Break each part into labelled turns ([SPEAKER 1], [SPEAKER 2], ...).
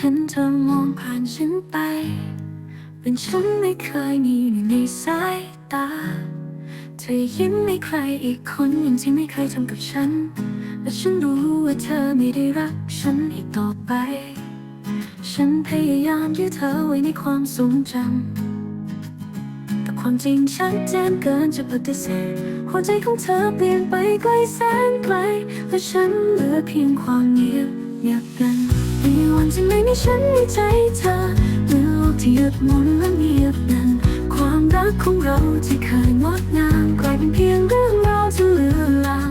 [SPEAKER 1] เห็นเธอมองผ่านฉันไป เป็นฉันไม่เคยมีอยู่ในสายตา เธอยิ้มให้ใครอีกคนอย่างที่ไม่เคยทำกับฉัน และฉันรู้ว่าเธอไม่ได้รักฉันอีกต่อไป ฉันพยายามยื้อเธอไว้ในความทรงจำแต่ความจริงชัดเจนเกินจะปฏิเสธหัวใจของเธอเปลี่ยนไปไกลแสนไกลและฉันเหลือเพียงความเงียบเงียบกัน มีวันที่ไม่มีฉันในใจเธอเมื่อโลกที่หยุดหมุนและเงียบนั้นความรักของเราที่เคยงดงามกลายเป็นเพียงเรื่องราวที่เลือลาง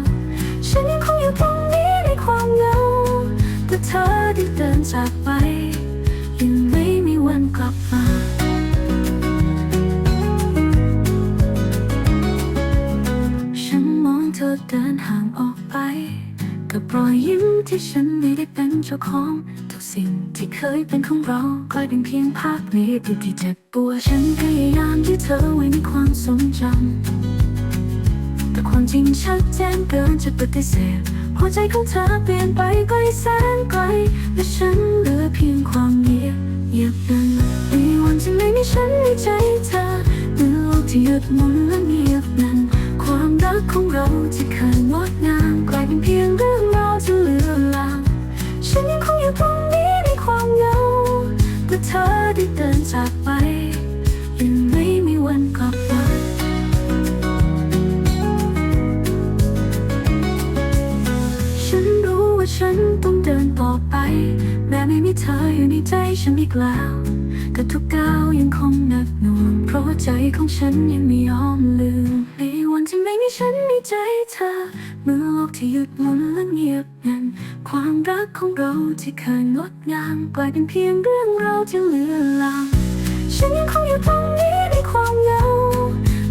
[SPEAKER 1] ฉันยังคงอยู่ตรงนี้ในความเหงาแต่เธอได้เดินจากไปยังไม่มีวันกลับมาฉันมองเธอเดินห่างออกไป กับรอยยิ้มที่ฉันไม่ได้เป็นเจ้าของ สิ่งที่เคยเป็นของเรากลายเป็นเพียงภาพในอดีตที่เจ็บปวดฉันพยายามที่เธอไว้ในความทรงจำแต่ความจริงชัดเจนเกินจะปฏิเสธหัวใจของเธอเปลี่ยนไปไกลแสนไกลและฉันเหลือเพียงความเงียบเงียบนั้นมีวันที่ไม่มีฉันในใจเธอเมื่อโลกที่หยุดหมุนและเงียบ ตรงนี้ในความเหงาแต่อเธอได้เดินจากไปยังไม่มีวันกลับมาฉันรู้ว่าฉันต้องเดินต่อไป แม้ไม่มีเธออยู่ในใจฉันอีกแล้วแต่ทุกก้าวยังคงหนักหน่วงเพราะใจของฉันยังไม่ยอมลืม ฉันไม่มีฉันในใจเธอ เมื่อโลกที่หยุดหมุนและเงียบงัน ความรักของเราที่เคยงดงามกลายเป็นเพียงเรื่องราวที่เหลือลาง ฉันยังคงอยู่ตรงนี้ในความเหงา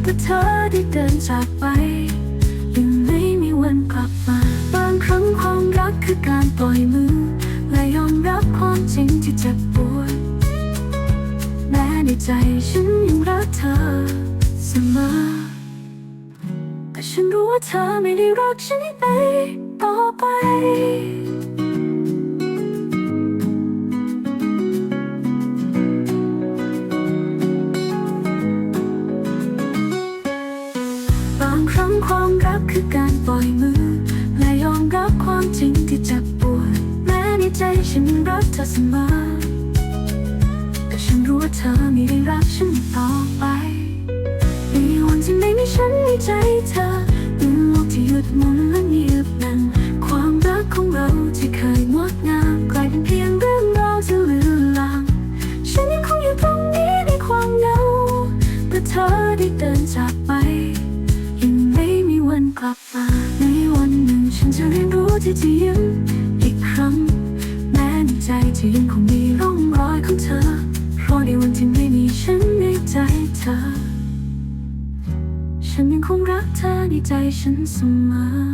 [SPEAKER 1] แต่เธอได้เดินจากไปยังไม่มีวันกลับมา บางครั้งความรักคือการปล่อยมือ และยอมรับความจริงที่เจ็บปวดแม้ในใจฉันยังรักเธอเสมอ ฉันรู้ว่าเธอไม่ได้รักฉันอีกต่อไป บางครั้งความรักคือการปล่อยมือ และยอมรับความจริงที่เจ็บปวดแม้ในใจฉันรักเธอเสมอแต่ฉันรู้ว่าเธอไม่ได้รักฉันต่อไปมีวันที่ไม่มีฉันในใจเธอ ยุดหมุนและเงียบนั้นความรักของเราที่เคยงดงามกลายเป็นเพียงเรื่องราวที่ลือลางฉันยังคงอยู่ตรงนี้ในความเหงาแต่เธอได้เดินจากไป ยังไม่มีวันกลับมา ในวันหนึ่งฉันจะเรียนรู้ที่จะยิ้มอีกครั้ง แม้ในใจจะยังคงมีร่องรอยของเธอเพราะในวันที่ไม่มีฉันในใจเธอ ฉันยังคงรักเธอในใจฉันเสมอ